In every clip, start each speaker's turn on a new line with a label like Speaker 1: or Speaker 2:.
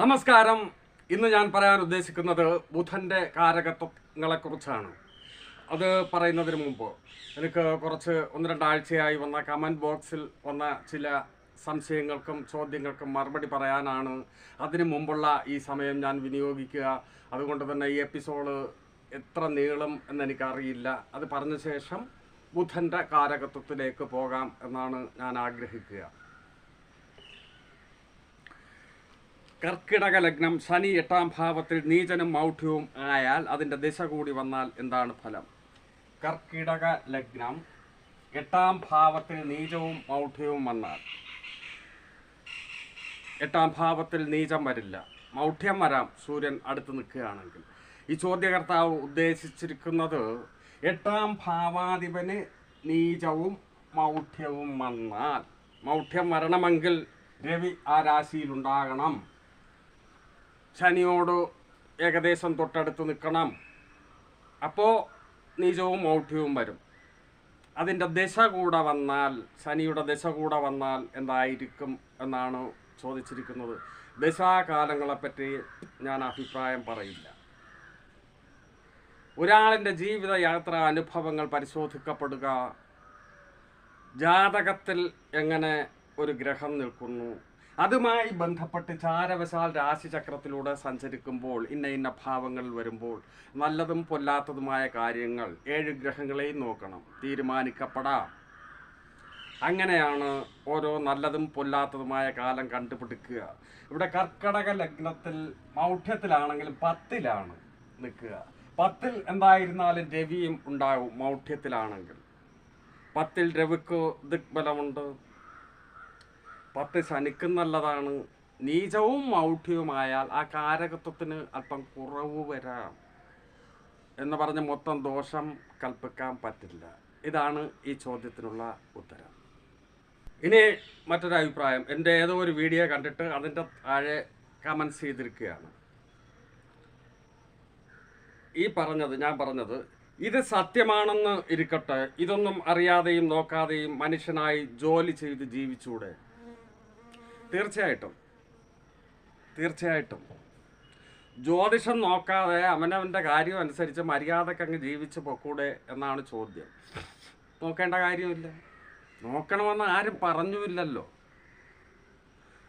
Speaker 1: നമസ്കാരം. ഇന്ന് ഞാൻ പറയാൻ ഉദ്ദേശിക്കുന്നത് ബുധന്റെ കാരകത്വങ്ങളെക്കുറിച്ചാണ്. അത് പറയുന്നതിന് മുമ്പ് എനിക്ക് കുറച്ച് ഒന്ന് രണ്ടാഴ്ചയായി വന്ന കമന്റ് ബോക്സിൽ വന്ന ചില സംശയങ്ങൾക്കും ചോദ്യങ്ങൾക്കും മറുപടി പറയാനാണ്. അതിനു മുമ്പുള്ള ഈ സമയം ഞാൻ വിനിയോഗിക്കുക. അതുകൊണ്ട് തന്നെ ഈ എപ്പിസോഡ് എത്ര നീളം എന്നെനിക്കറിയില്ല. അത് പറഞ്ഞ ശേഷം ബുധന്റെ കാരകത്വത്തിലേക്ക് പോകാം എന്നാണ് ഞാൻ ആഗ്രഹിക്കുക. കർക്കിടക ലഗ്നം ശനി എട്ടാം ഭാവത്തിൽ നീചനും മൗഢ്യവും ആയാൽ അതിന്റെ ദിശ കൂടി വന്നാൽ എന്താണ് ഫലം? കർക്കിടക ലഗ്നം എട്ടാം ഭാവത്തിൽ നീചവും മൗഢ്യവും വന്നാൽ. എട്ടാം ഭാവത്തിൽ നീചം വരില്ല. മൗഢ്യം വരാം. സൂര്യൻ അടുത്ത് നിൽക്കുകയാണെങ്കിൽ. ഈ ചോദ്യകർത്താവ് ഉദ്ദേശിച്ചിരിക്കുന്നത് എട്ടാം ഭാവാധിപന് നീചവും മൗഢ്യവും വന്നാൽ. മൗഢ്യം വരണമെങ്കിൽ രവി ആ രാശിയിലുണ്ടാകണം. ശനിയോട് ഏകദേശം തൊട്ടടുത്ത് നിൽക്കണം. അപ്പോൾ നീചവും മൗഢ്യവും വരും. അതിന്റെ ദശ കൂടെ വന്നാൽ ശനിയുടെ ദശ കൂടെ വന്നാൽ എന്തായിരിക്കും എന്നാണ് ചോദിച്ചിരിക്കുന്നത്. ദശാകാലങ്ങളെപ്പറ്റി ഞാൻ അഭിപ്രായം പറയില്ല. ഒരാളിന്റെ ജീവിത യാത്രാ അനുഭവങ്ങൾ പരിശോധിക്കപ്പെടുക ജാതകത്തിൽ എങ്ങനെ ഒരു ഗ്രഹം നിൽക്കുന്നു അതുമായി ബന്ധപ്പെട്ട് ചാരവശാൽ രാശിചക്രത്തിലൂടെ സഞ്ചരിക്കുമ്പോൾ ഇന്ന ഇന്ന ഭാവങ്ങൾ വരുമ്പോൾ നല്ലതും പൊല്ലാത്തതുമായ കാര്യങ്ങൾ ഏഴ് ഗ്രഹങ്ങളെയും നോക്കണം. തീരുമാനിക്കപ്പെടാം. അങ്ങനെയാണ് ഓരോ നല്ലതും പൊല്ലാത്തതുമായ കാലം കണ്ടുപിടിക്കുക. ഇവിടെ കർക്കടക ലഗ്നത്തിൽ മൗഢ്യത്തിലാണെങ്കിലും പത്തിലാണ് നിൽക്കുക. പത്തിൽ എന്തായിരുന്നാലും രവിയും ഉണ്ടാവും മൗഢ്യത്തിലാണെങ്കിൽ. പത്തിൽ രവിക്ക് ദിഗ്ബലമുണ്ട്. പത്ത് ശനിക്കും നല്ലതാണ്. നീചവും മൗഢ്യവുമായാൽ ആ കാരകത്വത്തിന് അല്പം കുറവ് വരാം എന്ന് പറഞ്ഞ് മൊത്തം ദോഷം കൽപ്പിക്കാൻ പറ്റില്ല. ഇതാണ് ഈ ചോദ്യത്തിനുള്ള ഉത്തരം. ഇനി മറ്റൊരു അഭിപ്രായം. എന്റെ ഏതോ ഒരു വീഡിയോ കണ്ടിട്ട് അതിന്റെ താഴെ കമൻസ് ചെയ്തിരിക്കുകയാണ്. ഈ പറഞ്ഞത് ഞാൻ പറഞ്ഞത് ഇത് സത്യമാണെന്ന് ഇരിക്കട്ടെ. ഇതൊന്നും അറിയാതെയും നോക്കാതെയും മനുഷ്യനായി ജോലി ചെയ്ത് ജീവിച്ചൂടെ? തീർച്ചയായിട്ടും. തീർച്ചയായിട്ടും. ജ്യോതിഷം നോക്കാതെ അവനവന്റെ കാര്യം അനുസരിച്ച് മര്യാദയ്ക്ക് അങ്ങ് ജീവിച്ച് പൊക്കൂടെ എന്നാണ് ചോദ്യം. നോക്കേണ്ട കാര്യമില്ല. നോക്കണമെന്ന് ആരും പറഞ്ഞുമില്ലല്ലോ.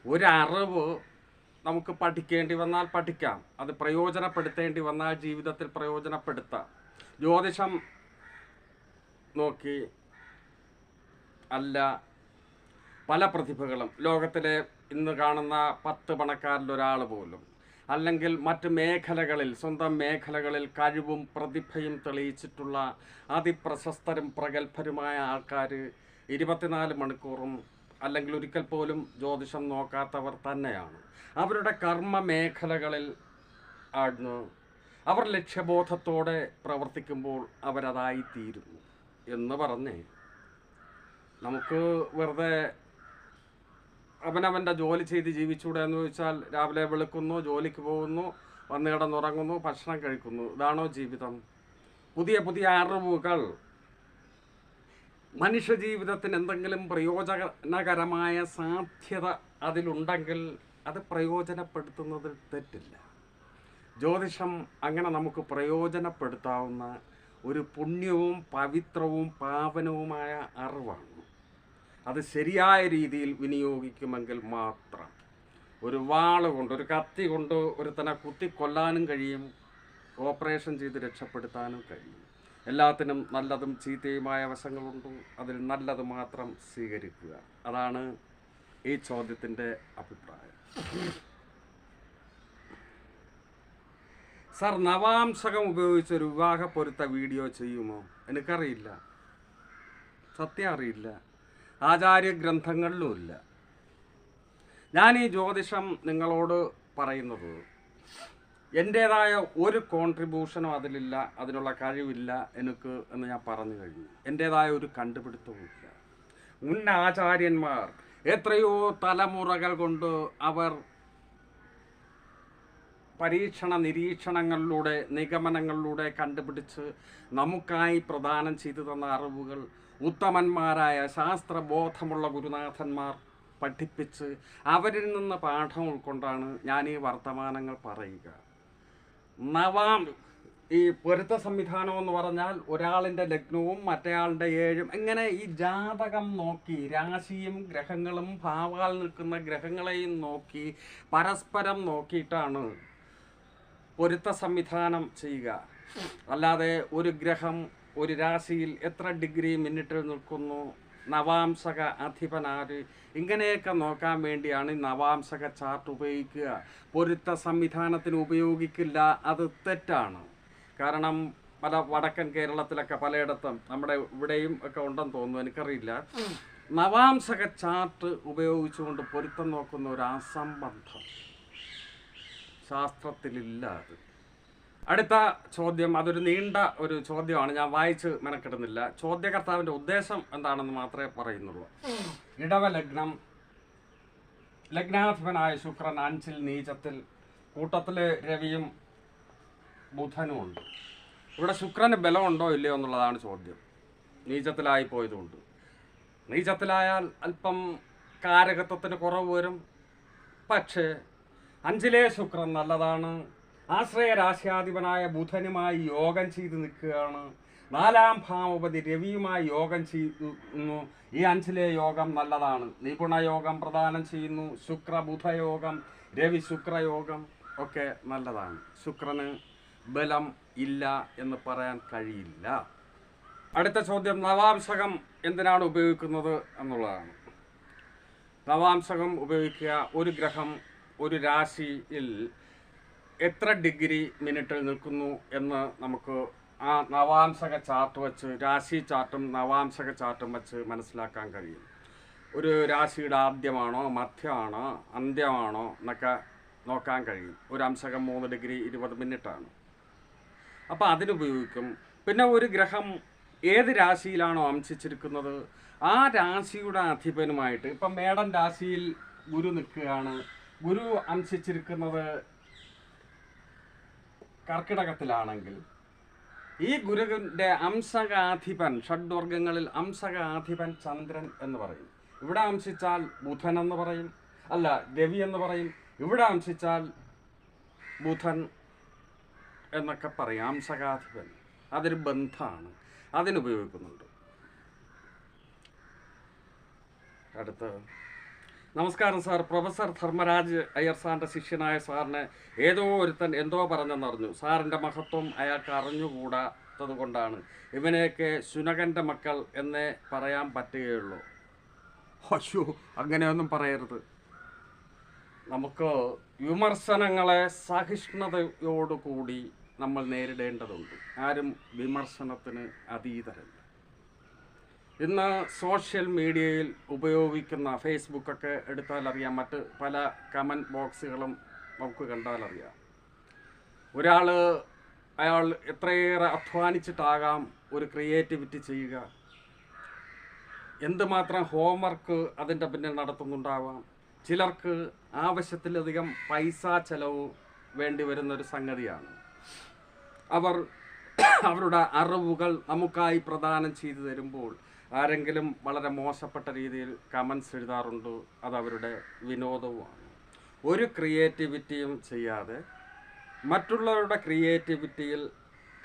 Speaker 1: ഒരറിവ് നമുക്ക് പഠിക്കേണ്ടി വന്നാൽ പഠിക്കാം. അത് പ്രയോജനപ്പെടുത്തേണ്ടി വന്നാൽ ജീവിതത്തിൽ പ്രയോജനപ്പെടുത്താം. ജ്യോതിഷം നോക്കി അല്ല പല പ്രതിഭകളും. ലോകത്തിലെ ഇന്ന് കാണുന്ന പത്ത് പണക്കാരിൽ ഒരാൾ പോലും. അല്ലെങ്കിൽ മറ്റ് മേഖലകളിൽ സ്വന്തം മേഖലകളിൽ കഴിവും പ്രതിഭയും തെളിയിച്ചിട്ടുള്ള അതിപ്രശസ്തരും പ്രഗത്ഭരുമായ ആൾക്കാർ ഇരുപത്തിനാല് മണിക്കൂറും അല്ലെങ്കിൽ ഒരിക്കൽ പോലും ജ്യോതിഷം നോക്കാത്തവർ തന്നെയാണ്. അവരുടെ കർമ്മ മേഖലകളിൽ ആടുന്നു അവർ ലക്ഷ്യബോധത്തോടെ പ്രവർത്തിക്കുമ്പോൾ അവരതായിത്തീരുന്നു എന്ന് പറഞ്ഞ്. നമുക്ക് വെറുതെ അവനവന്റെ ജോലി ചെയ്ത് ജീവിച്ചൂടെ എന്ന് ചോദിച്ചാൽ രാവിലെ വെളുക്കുന്നു ജോലിക്ക് പോകുന്നു വന്ന് കിടന്നുറങ്ങുന്നു ഭക്ഷണം കഴിക്കുന്നു. ഇതാണോ ജീവിതം. പുതിയ പുതിയ അറിവുകൾ. മനുഷ്യ ജീവിതത്തിന് എന്തെങ്കിലും പ്രയോജനകരമായ സാധ്യത അതിലുണ്ടെങ്കിൽ അത് പ്രയോജനപ്പെടുത്തുന്നതിൽ തെറ്റില്ല. ജ്യോതിഷം അങ്ങനെ നമുക്ക് പ്രയോജനപ്പെടുത്താവുന്ന ഒരു പുണ്യവും പവിത്രവും പാവനവുമായ അറിവാണ്. അത് ശരിയായ രീതിയിൽ വിനിയോഗിക്കുമെങ്കിൽ മാത്രം. ഒരു വാൾ കൊണ്ട് ഒരു കത്തി കൊണ്ട് ഒരുത്തനെ കുത്തിക്കൊല്ലാനും കഴിയും ഓപ്പറേഷൻ ചെയ്ത് രക്ഷപ്പെടുത്താനും കഴിയും. എല്ലാത്തിനും നല്ലതും ചീത്തയുമായ വശങ്ങളുണ്ട്. അതിൽ നല്ലത് മാത്രം സ്വീകരിക്കുക. അതാണ് ഈ ചോദ്യത്തിന്റെ അഭിപ്രായം. സർ നവാംശകം ഉപയോഗിച്ച് ഒരു വിവാഹ പൊരുത്ത വീഡിയോ ചെയ്യുമോ? എനിക്കറിയില്ല. സത്യം അറിയില്ല. ആചാര്യ ഗ്രന്ഥങ്ങളിലുമില്ല ഞാൻ ഈ ജ്യോതിഷം നിങ്ങളോട് പറയുന്നത് എന്റേതായ ഒരു കോൺട്രിബ്യൂഷനും അതിലില്ല അതിനുള്ള കഴിവില്ല എനിക്ക് എന്ന് ഞാൻ പറഞ്ഞു കഴിഞ്ഞു. എന്റേതായ ഒരു കണ്ടുപിടുത്തവുമില്ല. മുൻ ആചാര്യന്മാർ എത്രയോ തലമുറകൾ കൊണ്ട് അവർ പരീക്ഷണ നിരീക്ഷണങ്ങളിലൂടെ നിഗമനങ്ങളിലൂടെ കണ്ടുപിടിച്ച് നമുക്കായി പ്രദാനം ചെയ്തു തന്ന അറിവുകൾ ഉത്തമന്മാരായ ശാസ്ത്രബോധമുള്ള ഗുരുനാഥന്മാർ പഠിപ്പിച്ച് അവരിൽ നിന്ന് പാഠം ഉൾക്കൊണ്ടാണ് ഞാൻ ഈ വർത്തമാനങ്ങൾ പറയുക. നവാം ഈ പൊരുത്ത സംവിധാനം എന്ന് പറഞ്ഞാൽ ഒരാളിന്റെ ലഗ്നവും മറ്റേയാളുടെ ഏഴും. ഇങ്ങനെ ഈ ജാതകം നോക്കി രാശിയും ഗ്രഹങ്ങളും ഭാവാൽ നിൽക്കുന്ന ഗ്രഹങ്ങളെയും നോക്കി പരസ്പരം നോക്കിയിട്ടാണ് പൊരുത്ത സംവിധാനം ചെയ്യുക. അല്ലാതെ ഒരു ഗ്രഹം ഒരു രാശിയിൽ എത്ര ഡിഗ്രി മിനിറ്റിൽ നിൽക്കുന്നു? നവാംസക അധിപനാര്. ഇങ്ങനെയൊക്കെ നോക്കാൻ വേണ്ടിയാണ് ഈ നവാംശക ചാർട്ട് ഉപയോഗിക്കുക. പൊരുത്ത സംവിധാനത്തിന് ഉപയോഗിക്കില്ല അത് തെറ്റാണ്. കാരണം പല വടക്കൻ കേരളത്തിലൊക്കെ പലയിടത്തും നമ്മുടെ ഇവിടെയും ഒക്കെ ഉണ്ടെന്ന് തോന്നുന്നു എനിക്കറിയില്ല. നവാംസക ചാർട്ട് ഉപയോഗിച്ചുകൊണ്ട് പൊരുത്തം നോക്കുന്ന ഒരു അസംബന്ധം. ശാസ്ത്രത്തിലില്ല അത്. അടുത്ത ചോദ്യം അതൊരു നീണ്ട ഒരു ചോദ്യമാണ്. ഞാൻ വായിച്ച് മെനക്കെടുന്നില്ല. ചോദ്യകർത്താവിന്റെ ഉദ്ദേശം എന്താണെന്ന് മാത്രമേ പറയുന്നുള്ളൂ. ഇടവ ലഗ്നം ലഗ്നാധിപനായ ശുക്രൻ അഞ്ചിൽ നീചത്തിൽ കൂട്ടത്തിൽ രവിയും ബുധനും ഉണ്ട്. ഇവിടെ ശുക്രന് ബലമുണ്ടോ ഇല്ലയോ എന്നുള്ളതാണ് ചോദ്യം. നീചത്തിലായി പോയതുകൊണ്ട്. നീചത്തിലായാൽ അല്പം കാരകത്വത്തിന് കുറവ് വരും. പക്ഷേ അഞ്ചിലെ ശുക്രൻ നല്ലതാണ്. ആശ്രയ രാശിയാധിപനായ ബുധനുമായി യോഗം ചെയ്ത് നിൽക്കുകയാണ്. നാലാം ഭാവപതി രവിയുമായി യോഗം ചെയ്യുന്നു. ഈ അഞ്ചിലെ യോഗം നല്ലതാണ്. നിപുണയോഗം പ്രദാനം ചെയ്യുന്നു. ശുക്ര ബുധയോഗം രവി ശുക്രയോഗം ഒക്കെ നല്ലതാണ്. ശുക്രന് ബലം ഇല്ല എന്ന് പറയാൻ കഴിയില്ല. അടുത്ത ചോദ്യം നവാംശകം എന്തിനാണ് ഉപയോഗിക്കുന്നത് എന്നുള്ളതാണ്. നവാംശകം ഉപയോഗിക്കുക ഒരു ഗ്രഹം ഒരു രാശിയിൽ എത്ര ഡിഗ്രി മിനിറ്റിൽ നിൽക്കുന്നു എന്ന് നമുക്ക് ആ നവാംശക ചാർട്ട് വെച്ച് രാശി ചാർട്ടും നവാംശക ചാർട്ടും വെച്ച് മനസ്സിലാക്കാൻ കഴിയും. ഒരു രാശിയുടെ ആദ്യമാണോ മധ്യമാണോ അന്ത്യമാണോ എന്നൊക്കെ നോക്കാൻ കഴിയും. ഒരു അംശകം മൂന്ന് ഡിഗ്രി ഇരുപത് മിനിറ്റാണ്. അപ്പോൾ അതിനുപയോഗിക്കും. പിന്നെ ഒരു ഗ്രഹം ഏത് രാശിയിലാണോ അംശിച്ചിരിക്കുന്നത് ആ രാശിയുടെ അധിപനുമായിട്ട് ഇപ്പം മേടൻ രാശിയിൽ ഗുരു നിൽക്കുകയാണ്. ഗുരു അംശിച്ചിരിക്കുന്നത് കർക്കിടകത്തിലാണെങ്കിൽ ഈ ഗുരുവിന്റെ അംശകാധിപൻ ഷഡ്വർഗങ്ങളിൽ അംശകാധിപൻ ചന്ദ്രൻ എന്ന് പറയും. ഇവിടെ അംശിച്ചാൽ ബുധൻ എന്ന് പറയും. അല്ല രവി എന്ന് പറയും. ഇവിടെ അംശിച്ചാൽ ബുധൻ എന്നൊക്കെ പറയും. അംശകാധിപൻ അതൊരു ബന്ധമാണ്. അതിനുപയോഗിക്കുന്നുണ്ട്. അടുത്ത് നമസ്കാരം സാർ. പ്രൊഫസർ ധർമ്മരാജ് അയ്യർ സാറിന്റെ ശിഷ്യനായ സാറിന് ഏതോ ഒരുത്തൻ എന്തോ പറഞ്ഞെന്നറിഞ്ഞു. സാറിന്റെ മഹത്വം അയാൾക്ക് അറിഞ്ഞുകൂടാത്തത് കൊണ്ടാണ്. ഇവനെയൊക്കെ ശുനകന്റെ മക്കൾ എന്നേ പറയാൻ പറ്റുകയുള്ളൂ. അയ്യോ അങ്ങനെയൊന്നും പറയരുത്. നമുക്ക് വിമർശനങ്ങളെ സഹിഷ്ണുതയോടുകൂടി നമ്മൾ നേരിടേണ്ടതുണ്ട്. ആരും വിമർശനത്തിന് അതീതരല്ല. ഇന്ന് സോഷ്യൽ മീഡിയയിൽ ഉപയോഗിക്കുന്ന ഫേസ്ബുക്കൊക്കെ എടുത്താൽ അറിയാം മറ്റ് പല കമന്റ് ബോക്സുകളും നമുക്ക് കണ്ടാലറിയാം. ഒരാൾ അയാൾ എത്രയേറെ അധ്വാനിച്ചിട്ടാകാം ഒരു ക്രിയേറ്റിവിറ്റി ചെയ്യുക. എന്തുമാത്രം ഹോംവർക്ക് അതിന്റെ പിന്നിൽ നടത്തുന്നുണ്ടാവാം. ചിലർക്ക് ആവശ്യത്തിലധികം പൈസ ചെലവ് വേണ്ടി വരുന്നൊരു സംഗതിയാണ്. അവർ അവരുടെ അറിവുകൾ നമുക്കായി പ്രദാനം ചെയ്തു തരുമ്പോൾ ആരെങ്കിലും വളരെ മോശപ്പെട്ട രീതിയിൽ കമൻസ് എഴുതാറുണ്ടോ? അത് അവരുടെ വിനോദവുമാണ്. ഒരു ക്രിയേറ്റിവിറ്റിയും ചെയ്യാതെ മറ്റുള്ളവരുടെ ക്രിയേറ്റിവിറ്റിയിൽ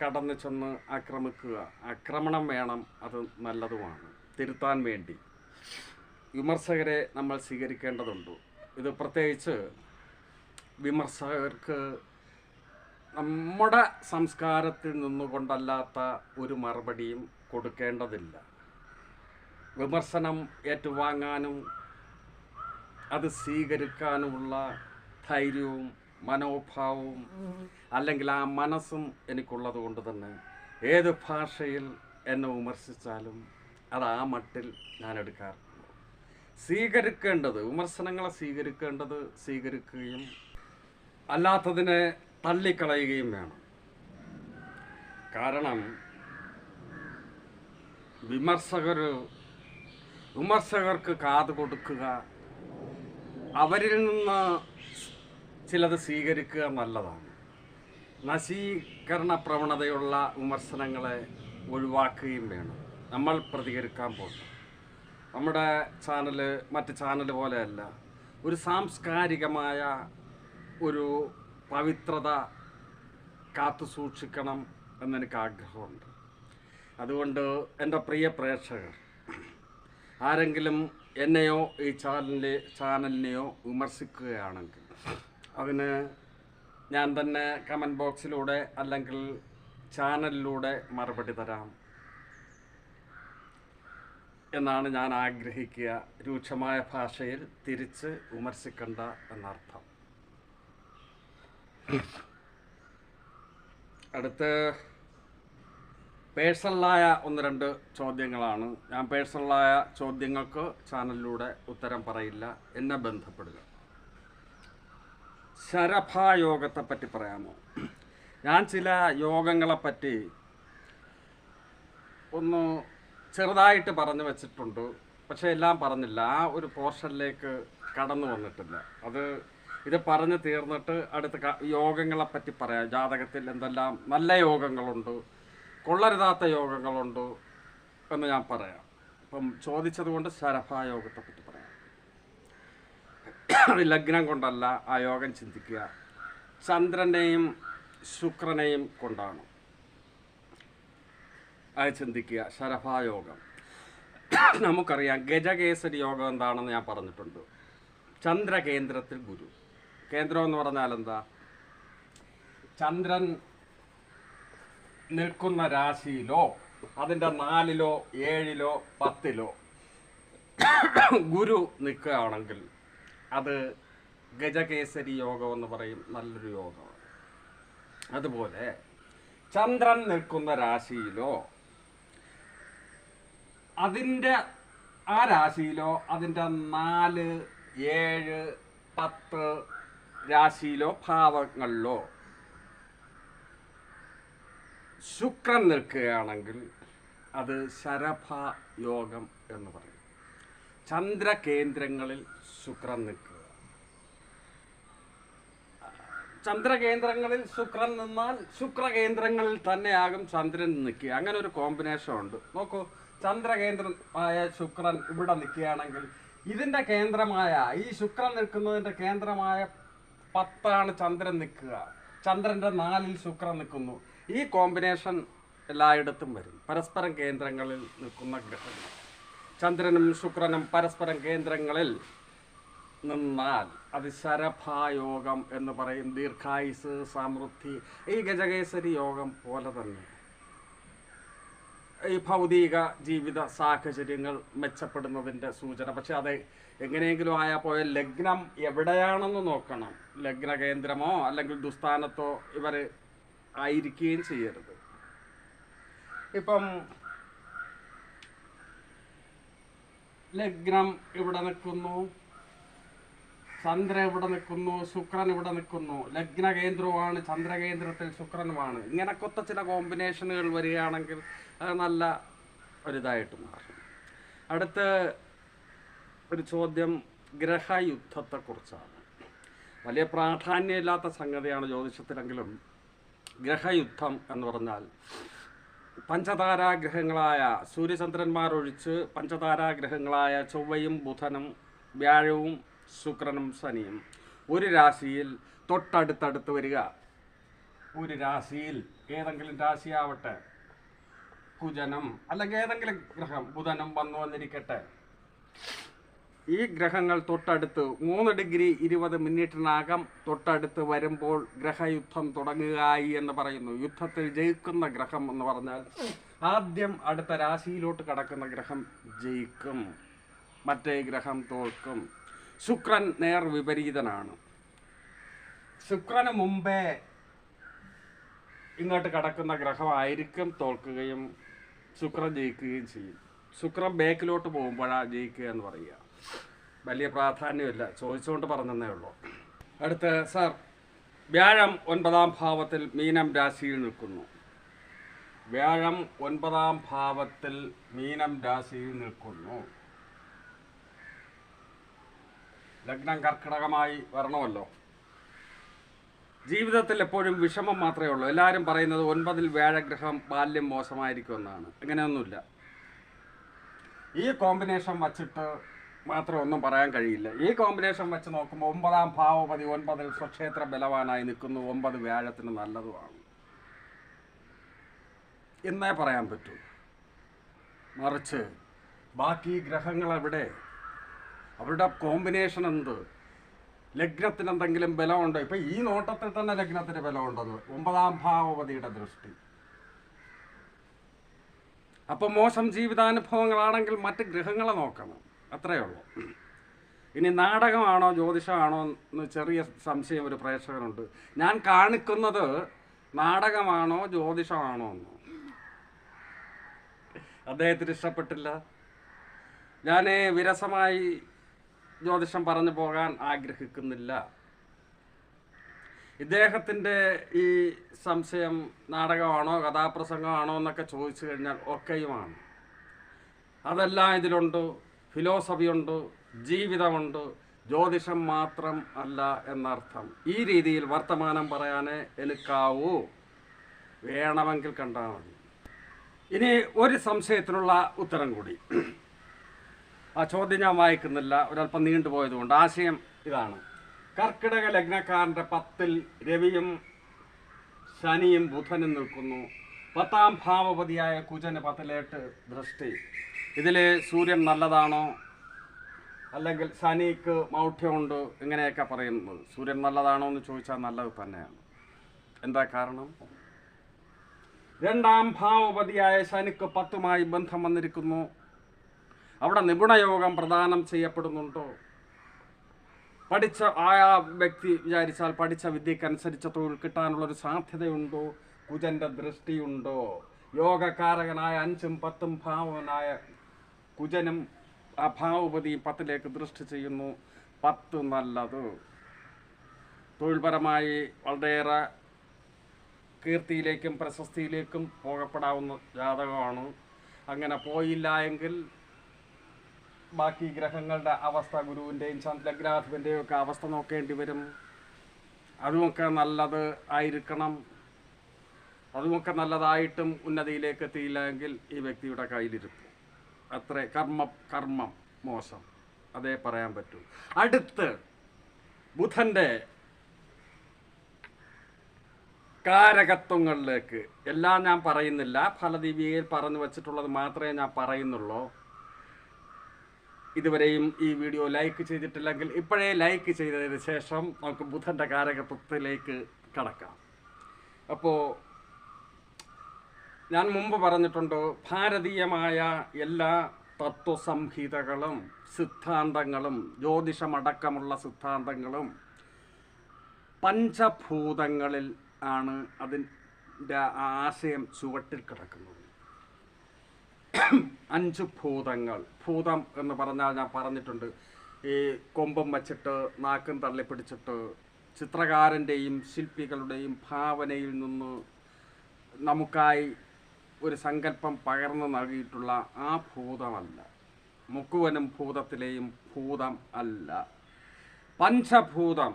Speaker 1: കടന്നു ചെന്ന് ആക്രമിക്കുക. ആക്രമണം വേണം അത് നല്ലതുമാണ്. തിരുത്താൻ വേണ്ടി. വിമർശകരെ നമ്മൾ സ്വീകരിക്കേണ്ടതുണ്ട്. ഇത് പ്രത്യേകിച്ച് വിമർശകർക്ക് നമ്മുടെ സംസ്കാരത്തിൽ നിന്നുകൊണ്ടല്ലാത്ത ഒരു മറുപടിയും കൊടുക്കേണ്ടതില്ല. വിമർശനം ഏറ്റുവാങ്ങാനും അത് സ്വീകരിക്കാനുമുള്ള ധൈര്യവും മനോഭാവവും അല്ലെങ്കിൽ ആ മനസ്സും എനിക്കുള്ളത് കൊണ്ട് തന്നെ ഏത് ഭാഷയിൽ എന്നെ വിമർശിച്ചാലും അത് ആ മട്ടിൽ ഞാൻ എടുക്കാറുണ്ട്. സ്വീകരിക്കേണ്ടത് വിമർശനങ്ങളെ സ്വീകരിക്കേണ്ടത് സ്വീകരിക്കുകയും അല്ലാത്തതിനെ തള്ളിക്കളയുകയും വേണം. കാരണം വിമർശകർ വിമർശകർക്ക് കാത് കൊടുക്കുക. അവരിൽ നിന്ന് ചിലത് സ്വീകരിക്കുക നല്ലതാണ്. നശീകരണ പ്രവണതയുള്ള വിമർശനങ്ങളെ ഒഴിവാക്കുകയും വേണം. നമ്മൾ പ്രതികരിക്കാൻ പോകും നമ്മുടെ ചാനൽ മറ്റ് ചാനൽ പോലെയല്ല ഒരു സാംസ്കാരികമായ ഒരു പവിത്രത കാത്തു സൂക്ഷിക്കണം എന്നെനിക്ക് ആഗ്രഹമുണ്ട് അതുകൊണ്ട് എന്റെ പ്രിയ പ്രേക്ഷകർ ആരെങ്കിലും എന്നെയോ ഈ ചാനലിന്റെ ചാനലിനെയോ വിമർശിക്കുകയാണെങ്കിൽ അതിന് ഞാൻ തന്നെ കമന്റ് ബോക്സിലൂടെ അല്ലെങ്കിൽ ചാനലിലൂടെ മറുപടി തരാം എന്നാണ് ഞാൻ ആഗ്രഹിക്കുക. രൂക്ഷമായ ഭാഷയിൽ തിരിച്ച് വിമർശിക്കണ്ട എന്നർത്ഥം. അടുത്ത് പേഴ്സണലായ ഒന്ന് രണ്ട് ചോദ്യങ്ങളാണ്. ഞാൻ പേഴ്സണലായ ചോദ്യങ്ങൾക്ക് ചാനലിലൂടെ ഉത്തരം പറയില്ല. എന്നെ ബന്ധപ്പെടുക. ശരഭായോഗത്തെപ്പറ്റി പറയാമോ? ഞാൻ ചില യോഗങ്ങളെപ്പറ്റി ഒന്ന് ചെറുതായിട്ട് പറഞ്ഞു വെച്ചിട്ടുണ്ട്. പക്ഷേ എല്ലാം പറഞ്ഞില്ല. ആ ഒരു പോർഷനിലേക്ക് കടന്നു വന്നിട്ടില്ല. അത് ഇത് പറഞ്ഞു തീർന്നിട്ട് അടുത്ത യോഗങ്ങളെപ്പറ്റി പറയാം. ജാതകത്തിൽ എന്തെല്ലാം നല്ല യോഗങ്ങളുണ്ട്. കൊള്ളരുതാത്ത യോഗങ്ങളുണ്ട് എന്ന് ഞാൻ പറയാം. അപ്പം ചോദിച്ചതുകൊണ്ട് പറ്റി പറയാം. ലഗ്നം കൊണ്ടല്ല ആ യോഗം ചിന്തിക്കുക. ചന്ദ്രനെയും ശുക്രനെയും കൊണ്ടാണ്. അത് ചിന്തിക്കുക. ശരഭായോഗം നമുക്കറിയാം ഗജകേസരി യോഗം എന്താണെന്ന് ഞാൻ പറഞ്ഞിട്ടുണ്ട്. ചന്ദ്രകേന്ദ്രത്തിൽ ഗുരു. കേന്ദ്രം എന്ന് പറഞ്ഞാൽ എന്താ ചന്ദ്രൻ നിൽക്കുന്ന രാശിയിലോ അതിന്റെ നാലിലോ ഏഴിലോ പത്തിലോ ഗുരു നിൽക്കുകയാണെങ്കിൽ അത് ഗജകേസരി യോഗം എന്ന് പറയും നല്ലൊരു യോഗമാണ്. അതുപോലെ ചന്ദ്രൻ നിൽക്കുന്ന രാശിയിലോ അതിന്റെ ആ രാശിയിലോ അതിന്റെ നാല് ഏഴ് പത്ത് രാശിയിലോ ഭാവങ്ങളിലോ ശുക്രൻ നിൽക്കുകയാണെങ്കിൽ അത് ശരഭ യോഗം എന്ന് പറയും. ചന്ദ്രകേന്ദ്രങ്ങളിൽ ശുക്രൻ നിൽക്കുക. ചന്ദ്രകേന്ദ്രങ്ങളിൽ ശുക്രൻ നിന്നാൽ ശുക്രകേന്ദ്രങ്ങളിൽ തന്നെയാകും ചന്ദ്രൻ നിൽക്കുക. അങ്ങനെ ഒരു കോമ്പിനേഷൻ ഉണ്ട്. നോക്കൂ ചന്ദ്രകേന്ദ്രമായ ശുക്രൻ ഇവിടെ നിൽക്കുകയാണെങ്കിൽ ഇതിന്റെ കേന്ദ്രമായ ഈ ശുക്രൻ നിൽക്കുന്നതിന്റെ കേന്ദ്രമായ പത്താണ് ചന്ദ്രൻ നിൽക്കുക. ചന്ദ്രന്റെ നാലിൽ ശുക്രൻ നിൽക്കുന്നു. ഈ കോമ്പിനേഷൻ എല്ലായിടത്തും വരും. പരസ്പരം കേന്ദ്രങ്ങളിൽ നിൽക്കുന്ന ഗ്രഹങ്ങൾ ചന്ദ്രനും ശുക്രനും പരസ്പരം കേന്ദ്രങ്ങളിൽ നിന്നാൽ അത് ശരഭായോഗം എന്ന് പറയും. ദീർഘായുസ് സമൃദ്ധി ഈ ഗജകേസരി യോഗം പോലെ തന്നെ. ഈ ഭൗതിക ജീവിത സാഹചര്യങ്ങൾ മെച്ചപ്പെടുന്നതിന്റെ സൂചന. പക്ഷെ അത് എങ്ങനെയെങ്കിലും ആയാൽ പോയ ലഗ്നം എവിടെയാണെന്ന് നോക്കണം. ലഗ്ന കേന്ദ്രമോ അല്ലെങ്കിൽ ദുസ്ഥാനത്തോ ഇവർ ആയിരിക്കുകയും ചെയ്യരുത്. ഇപ്പം ലഗ്നം ഇവിടെ നിൽക്കുന്നു ചന്ദ്ര ഇവിടെ നിൽക്കുന്നു ശുക്രൻ ഇവിടെ നിൽക്കുന്നു. ലഗ്ന കേന്ദ്രവുമാണ് ചന്ദ്രകേന്ദ്രത്തിൽ ശുക്രനുമാണ്. ഇങ്ങനൊക്കെ ചില കോമ്പിനേഷനുകൾ വരികയാണെങ്കിൽ അത് നല്ല ഒരിതായിട്ട് മാറും. അടുത്ത ഒരു ചോദ്യം ഗ്രഹയുദ്ധത്തെക്കുറിച്ചാണ്. വലിയ പ്രാധാന്യമില്ലാത്ത സംഗതിയാണ് ജ്യോതിഷത്തിലെങ്കിലും ഗ്രഹയുദ്ധം എന്ന് പറഞ്ഞാൽ പഞ്ചതാരാഗ്രഹങ്ങളായ സൂര്യചന്ദ്രന്മാരൊഴിച്ച് പഞ്ചതാരാഗ്രഹങ്ങളായ ചൊവ്വയും ബുധനും വ്യാഴവും ശുക്രനും ശനിയും ഒരു രാശിയിൽ തൊട്ടടുത്തടുത്ത് വരിക. ഒരു രാശിയിൽ ഏതെങ്കിലും രാശിയാവട്ടെ കുജനം അല്ലെങ്കിൽ ഏതെങ്കിലും ഗ്രഹം ബുധനം വന്നു വന്നിരിക്കട്ടെ. ഈ ഗ്രഹങ്ങൾ തൊട്ടടുത്ത് മൂന്ന് ഡിഗ്രി ഇരുപത് മിനിറ്റിനകം തൊട്ടടുത്ത് വരുമ്പോൾ ഗ്രഹയുദ്ധം തുടങ്ങുകയായി എന്ന് പറയുന്നു. യുദ്ധത്തിൽ ജയിക്കുന്ന ഗ്രഹം എന്ന് പറഞ്ഞാൽ ആദ്യം അടുത്ത രാശിയിലോട്ട് കടക്കുന്ന ഗ്രഹം ജയിക്കും. മറ്റേ ഗ്രഹം തോൽക്കും. ശുക്രൻ നേർ വിപരീതനാണ്. ശുക്രന് മുമ്പേ ഇങ്ങോട്ട് കടക്കുന്ന ഗ്രഹമായിരിക്കും തോൽക്കുകയും ശുക്രൻ ജയിക്കുകയും ചെയ്യും. ശുക്രൻ ബേക്കിലോട്ട് പോകുമ്പോഴാണ് ജയിക്കുക എന്ന് പറയുക. വലിയ പ്രാധാന്യമില്ല. ചോദിച്ചുകൊണ്ട് പറഞ്ഞതേ ഉള്ളൂ. അടുത്ത സാർ വ്യാഴം ഒൻപതാം ഭാവത്തിൽ മീനം രാശിയിൽ നിൽക്കുന്നു. വ്യാഴം ഒൻപതാം ഭാവത്തിൽ മീനം രാശിയിൽ നിൽക്കുന്നു. ലഗ്നം കർക്കിടകമായി വരണമല്ലോ. ജീവിതത്തിൽ എപ്പോഴും വിഷമം മാത്രമേ ഉള്ളൂ. എല്ലാവരും പറയുന്നത് ഒൻപതിൽ വ്യാഴഗ്രഹം ബാല്യം മോശമായിരിക്കും എന്നാണ്. അങ്ങനെയൊന്നുമില്ല. ഈ കോമ്പിനേഷൻ വച്ചിട്ട് മാത്രം ഒന്നും പറയാൻ കഴിയില്ല. ഈ കോമ്പിനേഷൻ വെച്ച് നോക്കുമ്പോൾ ഒമ്പതാം ഭാവപതി ഒൻപതിൽ സ്വക്ഷേത്ര ബലവാനായി നിൽക്കുന്നു. ഒമ്പത് വ്യാഴത്തിന് നല്ലതുമാണ്. എന്നേ പറയാൻ പറ്റൂ. മറിച്ച് ബാക്കി ഗ്രഹങ്ങൾ എവിടെ അവരുടെ കോമ്പിനേഷൻ എന്ത്? ലഗ്നത്തിന് എന്തെങ്കിലും ബലമുണ്ടോ? ഇപ്പം ഈ നോട്ടത്തിൽ തന്നെ ലഗ്നത്തിന് ബലമുണ്ടെന്ന്. ഒമ്പതാം ഭാവപതിയുടെ ദൃഷ്ടി. അപ്പം മോശം ജീവിതാനുഭവങ്ങളാണെങ്കിൽ മറ്റ് ഗ്രഹങ്ങളെ നോക്കണം. അത്രയേ ഉള്ളൂ. ഇനി നാടകമാണോ ജ്യോതിഷമാണോ എന്ന് ചെറിയ സംശയം ഒരു പ്രേക്ഷകനുണ്ട്. ഞാൻ കാണിക്കുന്നത് നാടകമാണോ ജ്യോതിഷമാണോ എന്ന്. അദ്ദേഹത്തിന് ഇഷ്ടപ്പെട്ടില്ല. ഞാൻ വിരസമായി ജ്യോതിഷം പറഞ്ഞു പോകാൻ ആഗ്രഹിക്കുന്നില്ല. ഇദ്ദേഹത്തിന്റെ ഈ സംശയം നാടകമാണോ കഥാപ്രസംഗമാണോ എന്നൊക്കെ ചോദിച്ചു കഴിഞ്ഞാൽ ഒക്കെയുമാണ്. അതെല്ലാം ഇതിലുണ്ട്. ഫിലോസഫിയുണ്ട് ജീവിതമുണ്ട് ജ്യോതിഷം മാത്രം അല്ല എന്നർത്ഥം. ഈ രീതിയിൽ വർത്തമാനം പറയാനേ എനിക്കാവൂ വേണമെങ്കിൽ കണ്ടാൽ മതി. ഇനി ഒരു സംശയത്തിനുള്ള ഉത്തരം കൂടി. ആ ചോദ്യം ഞാൻ വായിക്കുന്നില്ല. ഒരല്പം നീണ്ടുപോയതുകൊണ്ട് ആശയം ഇതാണ്. കർക്കിടക ലഗ്നക്കാരന്റെ പത്തിൽ രവിയും ശനിയും ബുധനും നിൽക്കുന്നു. പത്താം ഭാവപതിയായ കുജന് പത്തിലേട്ട് ദൃഷ്ടി. ഇതിൽ സൂര്യൻ നല്ലതാണോ? അല്ലെങ്കിൽ ശനിക്ക് മൗഢ്യമുണ്ട്? ഇങ്ങനെയൊക്കെ പറയുന്നത്. സൂര്യൻ നല്ലതാണോ എന്ന് ചോദിച്ചാൽ നല്ലത് തന്നെയാണ്. എന്താ കാരണം? രണ്ടാം ഭാവപതിയായ ശനിക്ക് പത്തുമായി ബന്ധം വന്നിരിക്കുന്നു. അവിടെ നിപുണയോഗം പ്രദാനം ചെയ്യപ്പെടുന്നുണ്ടോ? പഠിച്ച ആ വ്യക്തി വിചാരിച്ചാൽ പഠിച്ച വിദ്യക്കനുസരിച്ച തൊഴിൽ കിട്ടാനുള്ളൊരു സാധ്യതയുണ്ടോ? കുജന്റെ ദൃഷ്ടിയുണ്ടോ? യോഗകാരകനായ അഞ്ചും പത്തും ഭാവനായ കുജനും അഭാവപതി പത്തിലേക്ക് ദൃഷ്ടി ചെയ്യുന്നു. പത്ത് നല്ലത്. തൊഴിൽപരമായി വളരെയേറെ കീർത്തിയിലേക്കും പ്രശസ്തിയിലേക്കും പോകപ്പെടാവുന്ന ജാതകമാണ്. അങ്ങനെ പോയില്ല എങ്കിൽ ബാക്കി ഗ്രഹങ്ങളുടെ അവസ്ഥ ഗുരുവിന്റെയും ചന്ദ്രഗ്രാധിപന്റെയും ഒക്കെ അവസ്ഥ നോക്കേണ്ടി വരും. അതുമൊക്കെ നല്ലത് ആയിരിക്കണം. അതുമൊക്കെ നല്ലതായിട്ടും ഉന്നതിയിലേക്ക് എത്തിയില്ല എങ്കിൽ ഈ വ്യക്തിയുടെ കയ്യിലിരുത്തും. അത്ര. കർമ്മ കർമ്മം മോശം. അതേ പറയാൻ പറ്റൂ. അടുത്ത് ബുധന്റെ കാരകത്വങ്ങളിലേക്ക്. എല്ലാം ഞാൻ പറയുന്നില്ല. ഫലദീപികയിൽ പറഞ്ഞു വെച്ചിട്ടുള്ളത് മാത്രമേ ഞാൻ പറയുന്നുള്ളൂ. ഇതുവരെയും ഈ വീഡിയോ ലൈക്ക് ചെയ്തിട്ടില്ലെങ്കിൽ ഇപ്പോഴേ ലൈക്ക് ചെയ്തതിന് ശേഷം നമുക്ക് ബുധന്റെ കാരകത്വത്തിലേക്ക് കടക്കാം. അപ്പോൾ ഞാൻ മുമ്പ് പറഞ്ഞിട്ടുണ്ട് ഭാരതീയമായ എല്ലാ തത്വസംഹിതകളും സിദ്ധാന്തങ്ങളും ജ്യോതിഷമടക്കമുള്ള സിദ്ധാന്തങ്ങളും പഞ്ചഭൂതങ്ങളിൽ ആണ് അതിന്റെ ആശയം ചുവട്ടിൽ കിടക്കുന്നത്. അഞ്ച് ഭൂതങ്ങൾ ഭൂതം എന്ന് പറഞ്ഞാൽ ഞാൻ പറഞ്ഞിട്ടുണ്ട് ഈ കൊമ്പം വച്ചിട്ട് നാക്കും തള്ളിപ്പിടിച്ചിട്ട് ചിത്രകാരന്റെയും ശില്പികളുടെയും ഭാവനയിൽ നിന്ന് നമുക്കായി ഒരു സങ്കല്പം പകർന്നു നൽകിയിട്ടുള്ള ആ ഭൂതമല്ല. മുക്കുവനും ഭൂതത്തിലെയും ഭൂതം അല്ല. പഞ്ചഭൂതം.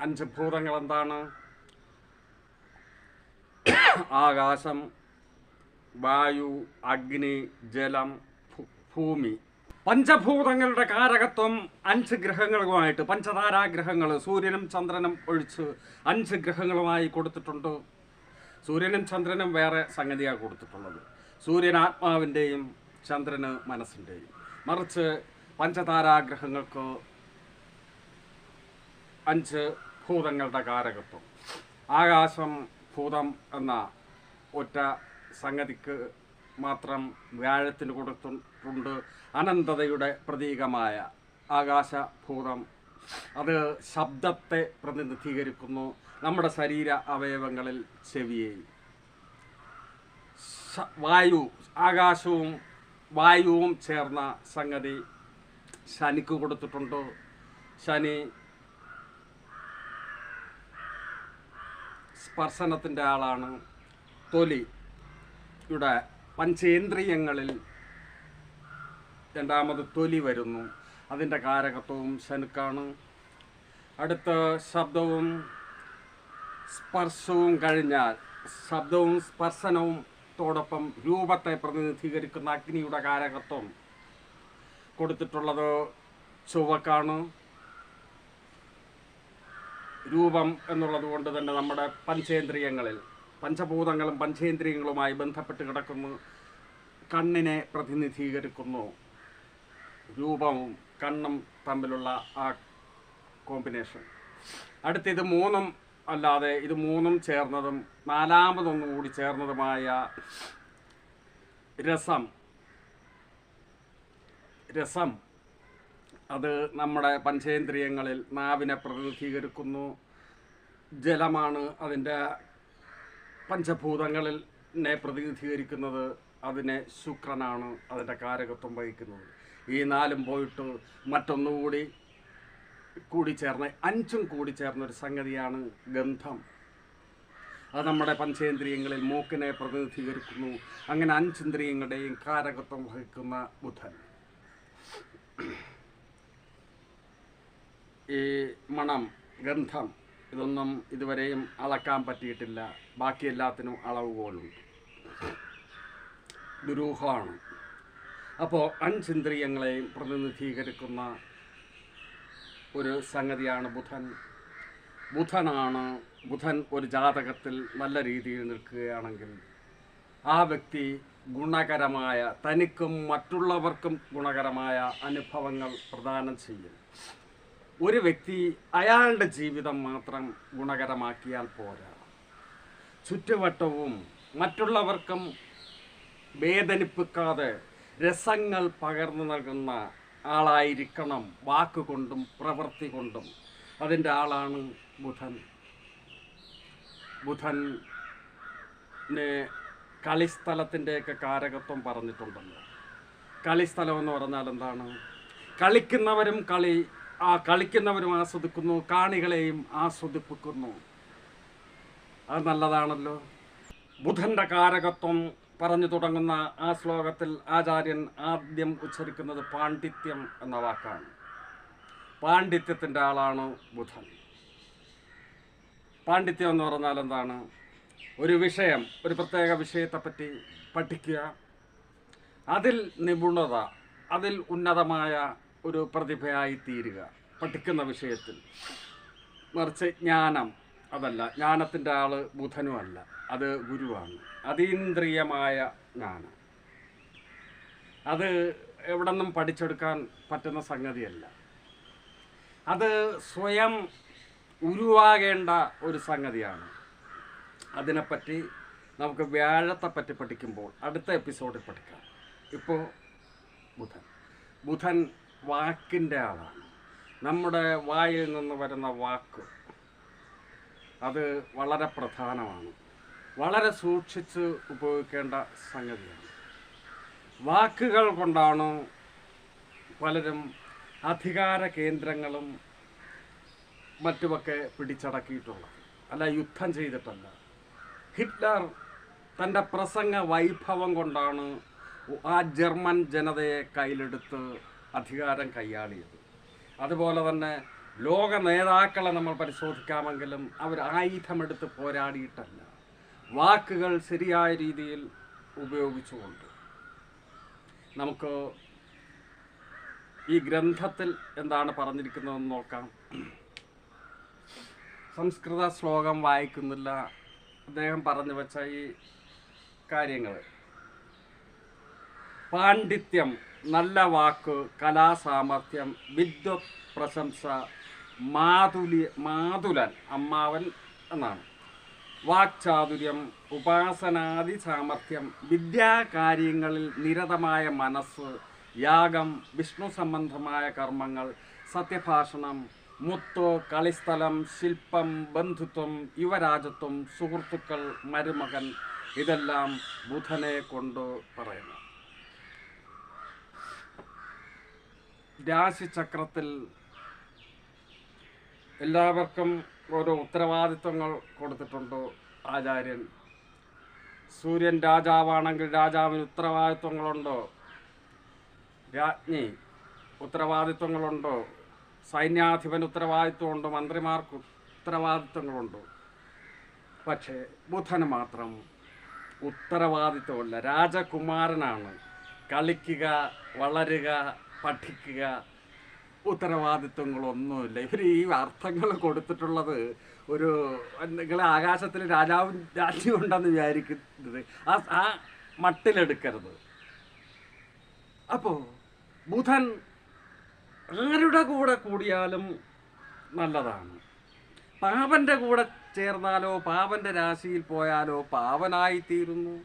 Speaker 1: അഞ്ച് ഭൂതങ്ങൾ എന്താണ് ആകാശം വായു അഗ്നി ജലം ഭൂമി. പഞ്ചഭൂതങ്ങളുടെ കാരകത്വം അഞ്ച് ഗ്രഹങ്ങളുമായിട്ട് പഞ്ചതാരാഗ്രഹങ്ങൾ സൂര്യനും ചന്ദ്രനും ഒഴിച്ച് അഞ്ച് ഗ്രഹങ്ങളുമായി കൊടുത്തിട്ടുണ്ട്. സൂര്യനും ചന്ദ്രനും വേറെ സംഗതിയാണ് കൊടുത്തിട്ടുള്ളത്. സൂര്യൻ ആത്മാവിന്റെയും ചന്ദ്രന് മനസ്സിന്റെയും മറിച്ച് പഞ്ചതാരാഗ്രഹങ്ങൾക്ക് അഞ്ച് ഭൂതങ്ങളുടെ കാരകത്വം. ആകാശം ഭൂതം എന്ന ഒറ്റ സംഗതിക്ക് മാത്രം വ്യാഴത്തിന് കൊടുത്തിട്ടുണ്ട്. അനന്തതയുടെ പ്രതീകമായ ആകാശഭൂതം അത് ശബ്ദത്തെ പ്രതിനിധീകരിക്കുന്നു. നമ്മുടെ ശരീര അവയവങ്ങളിൽ ചെവിയേയും വായു ആകാശവും വായുവും ചേർന്ന സംഗതി ശനിക്ക് കൊടുത്തിട്ടുണ്ട്. ശനി സ്പർശനത്തിന്റെ ആളാണ്. തൊലിയുടെ പഞ്ചേന്ദ്രിയങ്ങളിൽ രണ്ടാമത് തൊലി വരുന്നു. അതിന്റെ കാരകത്വവും ശനുക്കാണ്. അടുത്ത ശബ്ദവും സ്പർശവും കഴിഞ്ഞാൽ ശബ്ദവും സ്പർശനവും തോടൊപ്പം രൂപത്തെ പ്രതിനിധീകരിക്കുന്ന അഗ്നിയുടെ കാരകത്വം കൊടുത്തിട്ടുള്ളത് ചുവക്കാണ്. രൂപം എന്നുള്ളത് കൊണ്ട് തന്നെ നമ്മുടെ പഞ്ചേന്ദ്രിയങ്ങളിൽ പഞ്ചഭൂതങ്ങളും പഞ്ചേന്ദ്രിയങ്ങളുമായി ബന്ധപ്പെട്ട് കിടക്കുന്നു. കണ്ണിനെ പ്രതിനിധീകരിക്കുന്നു. രൂപവും കണ്ണും തമ്മിലുള്ള ആ കോമ്പിനേഷൻ. അടുത്തത് മൂന്നും അല്ലാതെ ഇത് മൂന്നും ചേർന്നതും നാലാമതൊന്നും കൂടി ചേർന്നതുമായ രസം രസം. അത് നമ്മുടെ പഞ്ചേന്ദ്രിയങ്ങളിൽ നാവിനെ പ്രതിനിധീകരിക്കുന്നു. ജലമാണ് അതിന്റെ പഞ്ചഭൂതങ്ങളിൽ പ്രതിനിധീകരിക്കുന്നത്. അതിനെ ശുക്രനാണ് അതിന്റെ കാരകത്വം വഹിക്കുന്നത്. ഈ നാലും പോയിട്ട് മറ്റൊന്നുകൂടി കൂടി ചേർന്ന അഞ്ചും കൂടി ചേർന്ന ഒരു സംഗതിയാണ് ഗന്ധം. അത് നമ്മുടെ പഞ്ചേന്ദ്രിയങ്ങളിൽ മൂക്കിനെ പ്രതിനിധീകരിക്കുന്നു. അങ്ങനെ അഞ്ചിന്ദ്രിയങ്ങളുടെയും കാരകത്വം വഹിക്കുന്ന ബുധൻ. ഈ മണം ഗന്ധം ഇതൊന്നും ഇതുവരെയും അളക്കാൻ പറ്റിയിട്ടില്ല. ബാക്കി എല്ലാത്തിനും അളവ് പോലുണ്ട്. ദുരൂഹമാണ്. അപ്പോൾ അഞ്ചിന്ദ്രിയങ്ങളെയും പ്രതിനിധീകരിക്കുന്ന ഒരു സംഗതിയാണ് ബുധൻ. ബുധനാണ് ബുധൻ ഒരു ജാതകത്തിൽ നല്ല രീതിയിൽ നിൽക്കുകയാണെങ്കിൽ ആ വ്യക്തി ഗുണകരമായ തനിക്കും മറ്റുള്ളവർക്കും ഗുണകരമായ അനുഭവങ്ങൾ പ്രദാനം ചെയ്യും. ഒരു വ്യക്തി അയാളുടെ ജീവിതം മാത്രം ഗുണകരമാക്കിയാൽ പോരാ. ചുറ്റുവട്ടവും മറ്റുള്ളവർക്കും വേദനിപ്പിക്കാതെ രസങ്ങൾ പകർന്നു നൽകുന്ന ആളായിരിക്കണം വാക്കുകൊണ്ടും പ്രവൃത്തി കൊണ്ടും അതിന്റെ ആളാണ് ബുധൻ. ബുധനെ കളിസ്ഥലത്തിന്റെയൊക്കെ കാരകത്വം പറഞ്ഞിട്ടുണ്ടല്ലോ. കളിസ്ഥലം എന്ന് പറഞ്ഞാൽ എന്താണ്? കളിക്കുന്നവരും കളി ആ കളിക്കുന്നവരും ആസ്വദിക്കുന്നു കാണികളെയും ആസ്വദിപ്പിക്കുന്നു. അത് നല്ലതാണല്ലോ. ബുധന്റെ കാരകത്വം പറഞ്ഞു തുടങ്ങുന്ന ആ ശ്ലോകത്തിൽ ആചാര്യൻ ആദ്യം ഉച്ചരിക്കുന്നത് പാണ്ഡിത്യം എന്ന വാക്കാണ്. പാണ്ഡിത്യത്തിന്റെ ആളാണ് ബുധൻ പാണ്ഡിത്യം എന്ന് പറഞ്ഞാൽ എന്താണ്? ഒരു വിഷയം ഒരു പ്രത്യേക വിഷയത്തെപ്പറ്റി പഠിക്കുക. അതിൽ നിപുണത അതിൽ ഉന്നതമായ ഒരു പ്രതിഭയായി തീരുക പഠിക്കുന്ന വിഷയത്തിൽ. മറിച്ച് ജ്ഞാനം അതല്ല ജ്ഞാനത്തിന്റെ ആൾ ബുധനുമല്ല അത് ഗുരുവാണ്. അതീന്ദ്രിയമായ ജ്ഞാനം. അത് എവിടെ നിന്നും പഠിച്ചെടുക്കാൻ പറ്റുന്ന സംഗതിയല്ല. അത് സ്വയം ഉരുവാകേണ്ട ഒരു സംഗതിയാണ്. അതിനെപ്പറ്റി നമുക്ക് വ്യാഴത്തെപ്പറ്റി പഠിക്കുമ്പോൾ അടുത്ത എപ്പിസോഡിൽ പഠിക്കാം. ഇപ്പോൾ ബുധൻ. ബുധൻ വാക്കിന്റെ ആളാണ്. നമ്മുടെ വായിൽ നിന്ന് വരുന്ന വാക്ക് അത് വളരെ പ്രധാനമാണ്. വളരെ സൂക്ഷിച്ച് ഉപയോഗിക്കേണ്ട സംഗതിയാണ്. വാക്കുകൾ കൊണ്ടാണ് പലരും അധികാര കേന്ദ്രങ്ങളും മറ്റുമൊക്കെ പിടിച്ചടക്കിയിട്ടുള്ളത്. അല്ല യുദ്ധം ചെയ്തിട്ടല്ല. ഹിറ്റ്ലർ തന്റെ പ്രസംഗ വൈഭവം കൊണ്ടാണ് ആ ജർമ്മൻ ജനതയെ കയ്യിലെടുത്ത് അധികാരം കൈയാളിയത്. അതുപോലെ തന്നെ ലോക നേതാക്കളെ നമ്മൾ പരിശോധിക്കാമെങ്കിലും അവർ ആയുധമെടുത്ത് പോരാടിയിട്ടല്ല. വാക്കുകൾ ശരിയായ രീതിയിൽ ഉപയോഗിച്ചുകൊണ്ട്. നമുക്ക് ഈ ഗ്രന്ഥത്തിൽ എന്താണ് പറഞ്ഞിരിക്കുന്നതെന്ന് നോക്കാം. സംസ്കൃത ശ്ലോകം വായിക്കുന്നില്ല. അദ്ദേഹം പറഞ്ഞു വെച്ച ഈ കാര്യങ്ങൾ. പാണ്ഡിത്യം നല്ല വാക്ക് കലാസാമർഥ്യം വിദ്വത് പ്രശംസ മാതുലി മാതുലൻ അമ്മാവൻ എന്നാണ്. വാക്ചാതുര്യം ഉപാസനാദി സാമർഥ്യം വിദ്യാകാര്യങ്ങളിൽ നിരതമായ മനസ്സ് യാഗം വിഷ്ണു സംബന്ധമായ കർമ്മങ്ങൾ സത്യഭാഷണം മുത്ത് കളിസ്ഥലം ശില്പം ബന്ധുത്വം യുവരാജത്വം സുഹൃത്തുക്കൾ മരുമകൻ ഇതെല്ലാം ബുധനെ കൊണ്ട് പറയുന്നു. രാശിചക്രത്തിൽ എല്ലാവർക്കും ഓരോ ഉത്തരവാദിത്വങ്ങൾ കൊടുത്തിട്ടുണ്ട് ആചാര്യൻ. സൂര്യൻ രാജാവാണെങ്കിൽ രാജാവിന് ഉത്തരവാദിത്വങ്ങളുണ്ടോ? രാജ്ഞി ഉത്തരവാദിത്വങ്ങളുണ്ടോ? സൈന്യാധിപൻ ഉത്തരവാദിത്വമുണ്ട്? മന്ത്രിമാർക്ക് ഉത്തരവാദിത്വങ്ങളുണ്ട്? പക്ഷേ ബുധന് മാത്രം ഉത്തരവാദിത്വമില്ല. രാജകുമാരനാണ്. കളിക്കുക വളരുക പഠിക്കുക ഉത്തരവാദിത്വങ്ങളൊന്നുമില്ല. ഇവർ ഈ അർത്ഥങ്ങൾ കൊടുത്തിട്ടുള്ളത് ഒരു നിങ്ങൾ ആകാശത്തിൽ രാജാവും രാജ്യം ഉണ്ടെന്ന് വിചാരിക്കുന്നത്. ആ ആ മട്ടിലെടുക്കരുത്. അപ്പോൾ ബുധൻ ആരുടെ കൂടെ കൂടിയാലും നല്ലതാണ്. പാവന്റെ കൂടെ ചേർന്നാലോ പാവന്റെ രാശിയിൽ പോയാലോ പാവനായിത്തീരുന്നു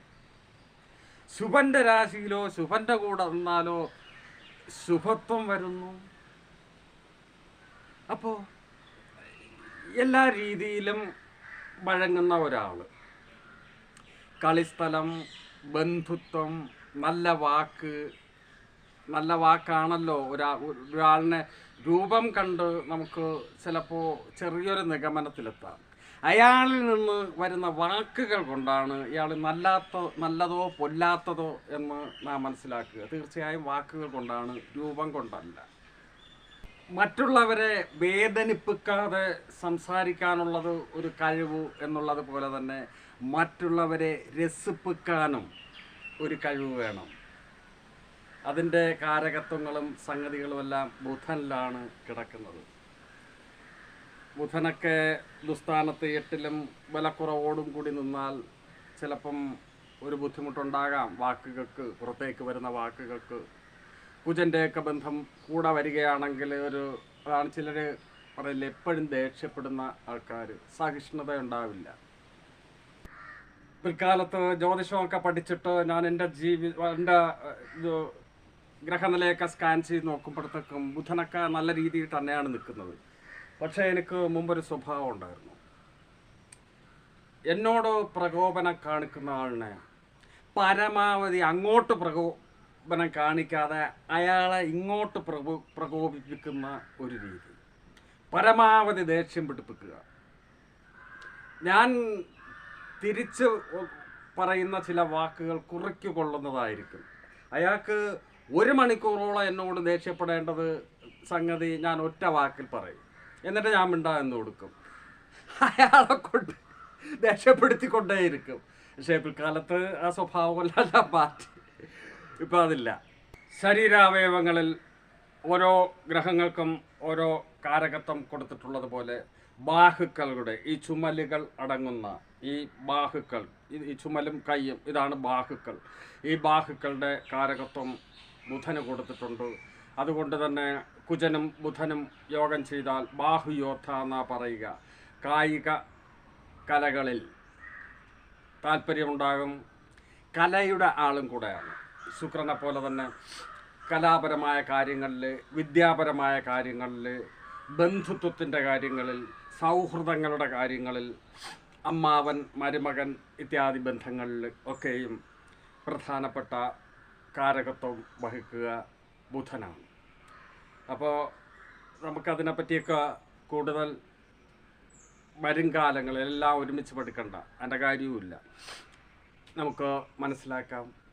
Speaker 1: ശുഭന്റെ രാശിയിലോ ശുഭന്റെ കൂടെ നിന്നാലോ ശുഭത്വം വരുന്നു. അപ്പോൾ എല്ലാ രീതിയിലും വഴങ്ങുന്ന ഒരാൾ കളിസ്ഥലം ബന്ധുത്വം നല്ല വാക്ക് നല്ല വാക്കാണല്ലോ ഒരാ ഒരാളിനെ രൂപം കണ്ട് നമുക്ക് ചിലപ്പോൾ ചെറിയൊരു നിഗമനത്തിലെത്താം. അയാളിൽ നിന്ന് വരുന്ന വാക്കുകൾ കൊണ്ടാണ് ഇയാൾ നല്ലാത്ത നല്ലതോ പൊല്ലാത്തതോ എന്ന് നാം മനസ്സിലാക്കുക. തീർച്ചയായും വാക്കുകൾ കൊണ്ടാണ് രൂപം കൊണ്ടല്ല. മറ്റുള്ളവരെ വേദനിപ്പിക്കാതെ സംസാരിക്കാനുള്ളത് ഒരു കഴിവ് എന്നുള്ളത് പോലെ തന്നെ മറ്റുള്ളവരെ രസിപ്പിക്കാനും ഒരു കഴിവ് വേണം. അതിന്റെ കാരകത്വങ്ങളും സംഗതികളും എല്ലാം ബുധനിലാണ് കിടക്കുന്നത്. ബുധനൊക്കെ ദുസ്ഥാനത്ത് എട്ടിലും ബലക്കുറവോടും കൂടി നിന്നാൽ ചിലപ്പം ഒരു ബുദ്ധിമുട്ടുണ്ടാകാം. വാക്കുകൾക്ക് പുറത്തേക്ക് വരുന്ന വാക്കുകൾക്ക്. കുജന്റെയൊക്കെ ബന്ധം കൂടെ വരികയാണെങ്കിൽ ഒരു അതാണ് ചിലർ പറയില്ല എപ്പോഴും ദേഷ്യപ്പെടുന്ന ആൾക്കാർ സഹിഷ്ണുത ഉണ്ടാവില്ല പിൽക്കാലത്ത് ജ്യോതിഷമൊക്കെ പഠിച്ചിട്ട് ഞാൻ എന്റെ ജീവി എന്റെ ഗ്രഹനിലയൊക്കെ സ്കാൻ ചെയ്ത് നോക്കുമ്പോഴത്തേക്കും ബുധനൊക്കെ നല്ല രീതിയിൽ തന്നെയാണ് നിൽക്കുന്നത്. പക്ഷേ എനിക്ക് മുമ്പൊരു സ്വഭാവം ഉണ്ടായിരുന്നു. എന്നോട് പ്രകോപനം കാണിക്കുന്ന ആളിനെ പരമാവധി അങ്ങോട്ട് പ്രകോപനം കാണിക്കാതെ അയാളെ ഇങ്ങോട്ട് പ്രകോ പ്രകോപിപ്പിക്കുന്ന ഒരു രീതി. പരമാവധി ദേഷ്യം പിടിപ്പിക്കുക. ഞാൻ തിരിച്ച് പറയുന്ന ചില വാക്കുകൾ കുറിക്കു കൊള്ളുന്നതായിരിക്കും. അയാൾക്ക് ഒരു മണിക്കൂറോളം എന്നോട് ദേഷ്യപ്പെടേണ്ടത് സംഗതി ഞാൻ ഒറ്റ വാക്കിൽ പറയും. എന്നിട്ട് ഞാൻ മിണ്ടാ എന്ന് കൊടുക്കും. അയാളെ കൊണ്ട് ദേഷ്യപ്പെടുത്തിക്കൊണ്ടേയിരിക്കും. പക്ഷേ പിൽക്കാലത്ത് ആ സ്വഭാവമല്ല മാറ്റി. ഇപ്പം അതില്ല. ശരീരാവയവങ്ങളിൽ ഓരോ ഗ്രഹങ്ങൾക്കും ഓരോ കാരകത്വം കൊടുത്തിട്ടുള്ളത് പോലെ ബാഹുക്കളുടെ ഈ ചുമലുകൾ അടങ്ങുന്ന ഈ ബാഹുക്കൾ ഈ- ചുമലും കൈയും ഇതാണ് ബാഹുക്കൾ. ഈ ബാഹുക്കളുടെ കാരകത്വം ബുധന് കൊടുത്തിട്ടുണ്ട്. അതുകൊണ്ട് തന്നെ കുജനും ബുധനും യോഗം ചെയ്താൽ ബാഹുയോദ്ധ എന്നാ പറയുക. കായിക കലകളിൽ താല്പര്യമുണ്ടാകും. കലയുടെ ആളും കൂടെയാണ്. ശുക്രനെ പോലെ തന്നെ കലാപരമായ കാര്യങ്ങളിൽ വിദ്യാപരമായ കാര്യങ്ങളിൽ ബന്ധുത്വത്തിന്റെ കാര്യങ്ങളിൽ സൗഹൃദങ്ങളുടെ കാര്യങ്ങളിൽ അമ്മാവൻ മരുമകൻ ഇത്യാദി ബന്ധങ്ങളിൽ ഒക്കെയും പ്രധാനപ്പെട്ട കാരകത്വം വഹിക്കുക ബുധനാണ്. അപ്പോൾ നമുക്കതിനെപ്പറ്റിയൊക്കെ കൂടുതൽ വരും കാലങ്ങളിൽ എല്ലാം ഒരുമിച്ച് പഠിക്കണ്ട അതിന്റെ കാര്യവുമില്ല. നമുക്ക് മനസ്സിലാക്കാം.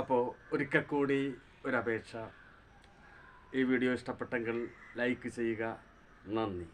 Speaker 1: അപ്പോൾ ഒരിക്കൽ കൂടി ഒരു അപേക്ഷ ഈ വീഡിയോ ഇഷ്ടപ്പെട്ടെങ്കിൽ ലൈക്ക് ചെയ്യുക. നന്ദി.